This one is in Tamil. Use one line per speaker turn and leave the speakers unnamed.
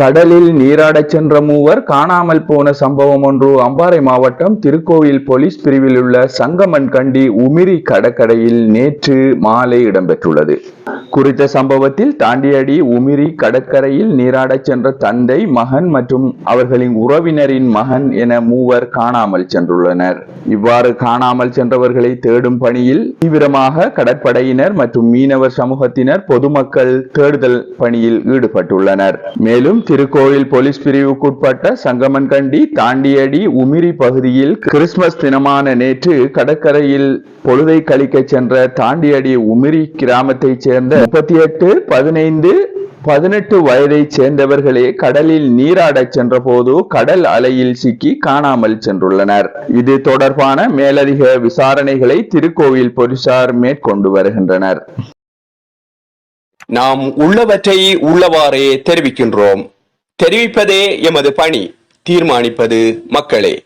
கடலில் நீராடச் சென்ற மூவர் காணாமல் போன சம்பவம் ஒன்று. அம்பாறை மாவட்டம் திருக்கோயில் போலீஸ் பிரிவில் உள்ள சங்கமன் கண்டி உமிரி கடற்கரையில் நேற்று மாலை இடம்பெற்றுள்ளது. குறித்த சம்பவத்தில் தாண்டியடி உமிரி கடற்கரையில் நீராடச் சென்ற தந்தை மகன் மற்றும் அவர்களின் உறவினரின் மகன் என மூவர் காணாமல் சென்றுள்ளனர். இவ்வாறு காணாமல் சென்றவர்களை தேடும் பணியில் தீவிரமாக கடற்படையினர் மற்றும் மீனவர் சமூகத்தினர் பொதுமக்கள் தேடுதல் பணியில் ஈடுபட்டுள்ளனர். மேலும் திருக்கோயில் போலீஸ் பிரிவுக்குட்பட்ட சங்கமன்கண்டி தாண்டியடி உமிரி பகுதியில் கிறிஸ்துமஸ் தினமான நேற்று கடற்கரையில் பொழுதை கழிக்க சென்ற தாண்டியடி உமிரி கிராமத்தைச் சேர்ந்த முப்பத்தி எட்டு பதினைந்து பதினெட்டு வயதைச் சேர்ந்தவர்களே கடலில் நீராடச் சென்றபோது கடல் அலையில் சிக்கி காணாமல் சென்றுள்ளனர். இது தொடர்பான மேலதிக விசாரணைகளை திருக்கோவில் போலீசார் மேற்கொண்டு வருகின்றனர்.
நாம் உள்ளவற்றை உள்ளவாறே தெரிவிக்கின்றோம். தெரிவிப்பதே எமது பணி. தீர்மானிப்பது மக்களே.